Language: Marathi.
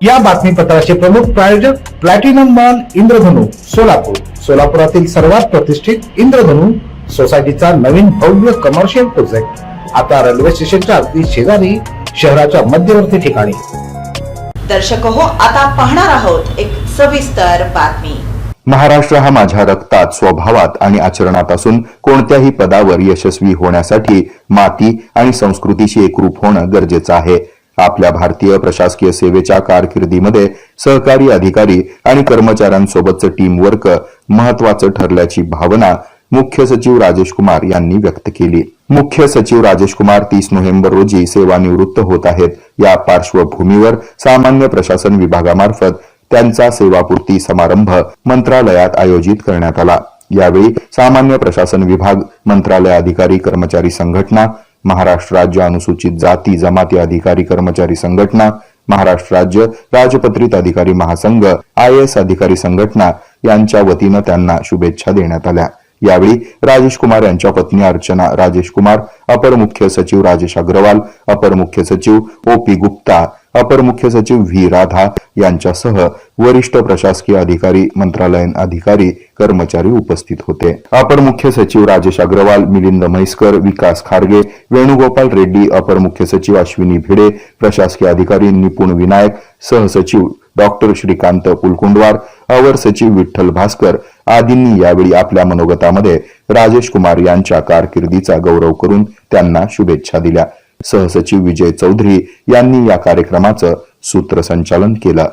या बातमीपत्राचे प्रमुख प्रायोजक प्लॅटिनम मॉल इंद्रधनु सोलापूर. सोलापुरातील सर्वात प्रतिष्ठित इंद्रधनु सोसायटीचा नवीन भव्य कमर्शियल प्रोजेक्ट आता रेल्वे स्टेशनच्या अगदी शेजारी शहराच्या मध्यवर्ती ठिकाणी. दर्शक हो आता पाहणार आहोत एक सविस्तर बातमी. महाराष्ट्र हा माझ्या रक्तात स्वभावात आणि आचरणात असून कोणत्याही पदावर यशस्वी होण्यासाठी माती आणि संस्कृतीशी एकरूप होणं गरजेचं आहे. आपल्या भारतीय प्रशासकीय सेवेच्या कारकिर्दीमध्ये सहकारी अधिकारी आणि कर्मचाऱ्यांसोबतचं टीमवर्क महत्वाचं ठरल्याची भावना मुख्य सचिव राजेश कुमार यांनी व्यक्त केली. मुख्य सचिव राजेश कुमार तीस नोव्हेंबर रोजी सेवानिवृत्त होत आहेत. या पार्श्वभूमीवर सामान्य प्रशासन विभागामार्फत त्यांचा सेवापूर्ती समारंभ मंत्रालयात आयोजित करण्यात आला. यावेळी सामान्य प्रशासन विभाग मंत्रालय अधिकारी कर्मचारी संघटना महाराष्ट्र राज्य अनुसूचित जाती जमाती अधिकारी कर्मचारी संघटना महाराष्ट्र राज्य राजपत्रित अधिकारी महासंघ आय एस अधिकारी संघटना यांच्या वतीनं त्यांना शुभेच्छा देण्यात आल्या. यावेळी राजेश कुमार यांच्या पत्नी अर्चना राजेश कुमार अपर मुख्य सचिव राजेश अग्रवाल अपर मुख्य सचिव ओ पी गुप्ता अपर मुख्य सचिव व्ही. राधा यांच्यासह वरिष्ठ प्रशासकीय अधिकारी मंत्रालयीन अधिकारी कर्मचारी उपस्थित होते. अपर मुख्य सचिव राजेश अग्रवाल मिलिंद म्हैसकर विकास खारगे वेणुगोपाल रेड्डी अपर मुख्य सचिव अश्विनी भिडे प्रशासकीय अधिकारी निपुण विनायक सहसचिव डॉक्टर श्रीकांत पुलकुंडवार अवर सचिव विठ्ठल भास्कर आदींनी यावेळी आपल्या मनोगतामध्ये राजेश कुमार यांच्या कारकिर्दीचा गौरव करून त्यांना शुभेच्छा दिल्या. सहसचिव विजय चौधरी यांनी या कार्यक्रमाचं सूत्रसंचालन केलं.